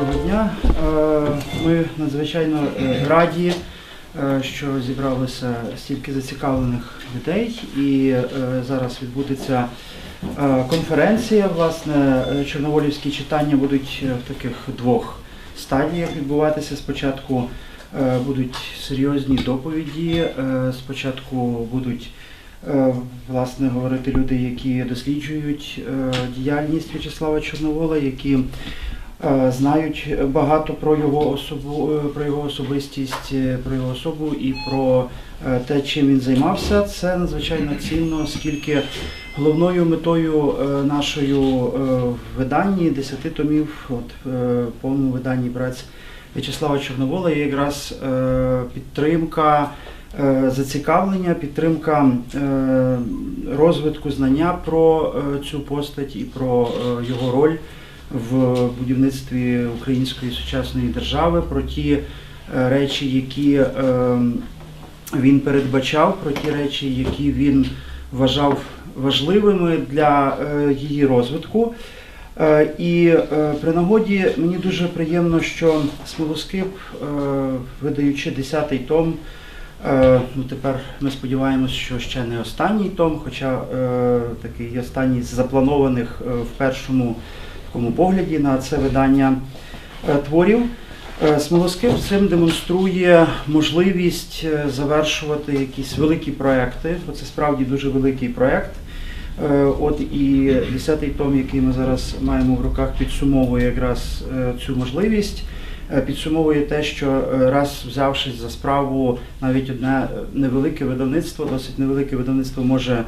Доброго дня. Е, Ми надзвичайно е, раді, е, що зібралося стільки зацікавлених людей, і зараз відбудеться конференція. Власне, чорноволівські читання будуть в таких двох стадіях відбуватися. Спочатку будуть серйозні доповіді. Спочатку будуть власне говорити люди, які досліджують діяльність В'ячеслава Чорновола, які знають багато про його особу, е, про його особистість, е, про його особу і про е, те, чим він займався. Це надзвичайно цінно, оскільки головною метою е, нашою е, в виданні 10 томів, от е, повному виданні праць В'ячеслава Чорновола є якраз е, підтримка. е, Зацікавлення, підтримка е, розвитку знання про е, цю постать і про е, його роль в будівництві української сучасної держави, про ті е, речі, які е, він передбачав, про ті речі, які він вважав важливими для е, її розвитку. І при нагоді мені дуже приємно, що Смолоскип, видаючи 10-й том, ну тепер ми сподіваємось, що ще не останній том, хоча такий останній з запланованих в першому такому погляді на це видання е, творів. Е, Смолоскип цим демонструє можливість е, завершувати якісь великі проекти. Це справді дуже великий проект. От і 10-й том, який ми зараз маємо в руках, підсумовує якраз цю можливість. Е, Підсумовує те, що е, раз взявшись за справу, навіть одне е, невелике видавництво, досить невелике видавництво може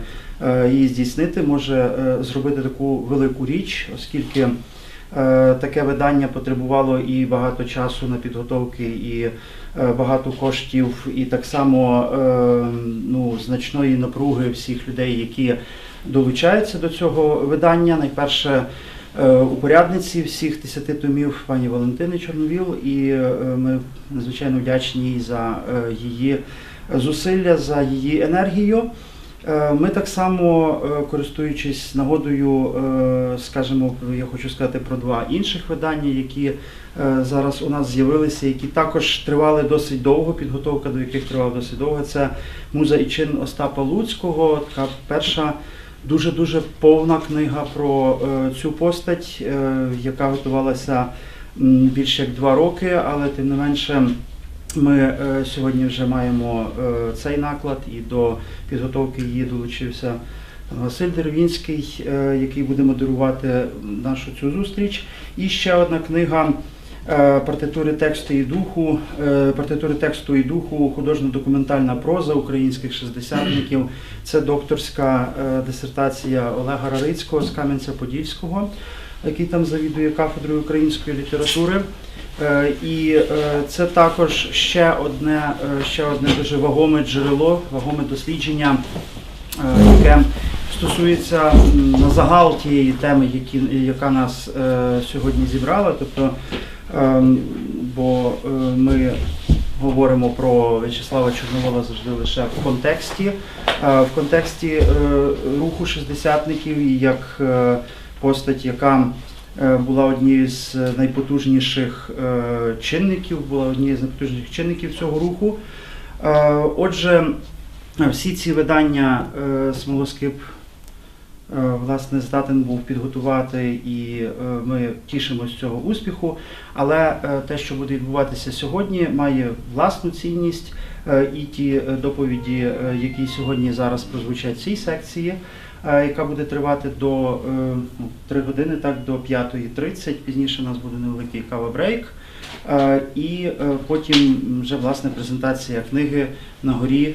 її здійснити, може зробити таку велику річ, оскільки таке видання потребувало і багато часу на підготовки, і багато коштів, і так само ну, значної напруги всіх людей, які долучаються до цього видання. Найперше упорядниці всіх десяти томів пані Валентини Чорновіл, і е, ми надзвичайно вдячні їй за е, її зусилля, за її енергію. Е, Ми так само, е, користуючись нагодою, е, скажімо, я хочу сказати про два інших видання, які е, зараз у нас з'явилися, які також тривали досить довго, підготовка до яких тривала досить довго. Це муза і чин Остапа Луцького, така перша дуже-дуже повна книга про е, цю постать, е, яка готувалася більше як два роки, але тим не менше. Ми е, сьогодні вже маємо цей наклад і до підготовки її долучився Василь Деревінський, е, який буде модерувати нашу цю зустріч. І ще одна книга партитури тексту і духу, е, партитури тексту і духу, художньо-документальна проза українських шестдесятників. Це докторська е, дисертація Олега Рарицького з Кам'янця-Подільського, який там завідує кафедрою української літератури. Е, І е, це також ще одне, е, ще одне дуже вагоме джерело, вагоме дослідження, е, яке стосується на загал тієї теми, яка нас е, сьогодні зібрала. Тобто, бо е, ми говоримо про В'ячеслава Чорновола завжди лише в контексті, е, в контексті е, руху шестдесятників і як постать, яка була однією з найпотужніших чинників, була однією з найпотужніших чинників цього руху. Отже, всі ці видання Смолоскип власне здатен був підготувати, і е, ми тішимося цього успіху. Але е, те, що буде відбуватися сьогодні, має власну цінність. Е, І ті е, доповіді, е, які сьогодні зараз прозвучать в цій секції, е, яка буде тривати до е, ну, 3 години, так до 5.30. Пізніше у нас буде невеликий кава-брейк. Е, І е, потім вже власне презентація книги на горі, е,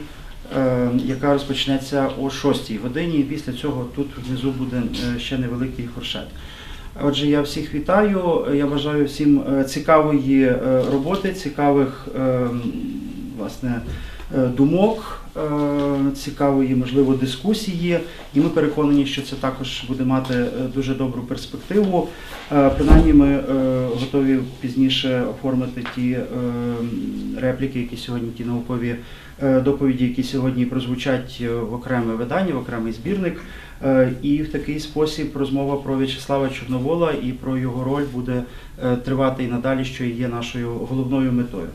яка розпочнеться о 6 годині. Після цього тут внизу буде е, ще невеликий фуршет. Отже, я всіх вітаю. Я бажаю всім е, цікавої е, роботи, цікавих е, власне е, думок, е, цікавої, можливо, дискусії. І ми переконані, що це також буде мати е, дуже добру перспективу. Е, Принаймні, ми е, готові пізніше оформити ті е, репліки, які сьогодні, ті наукові е, доповіді, які сьогодні прозвучать е, в окреме видання, в окремий збірник. Е, І в такий спосіб розмова про В'ячеслава Чорновола і про його роль буде е, тривати і надалі, що є нашою головною метою.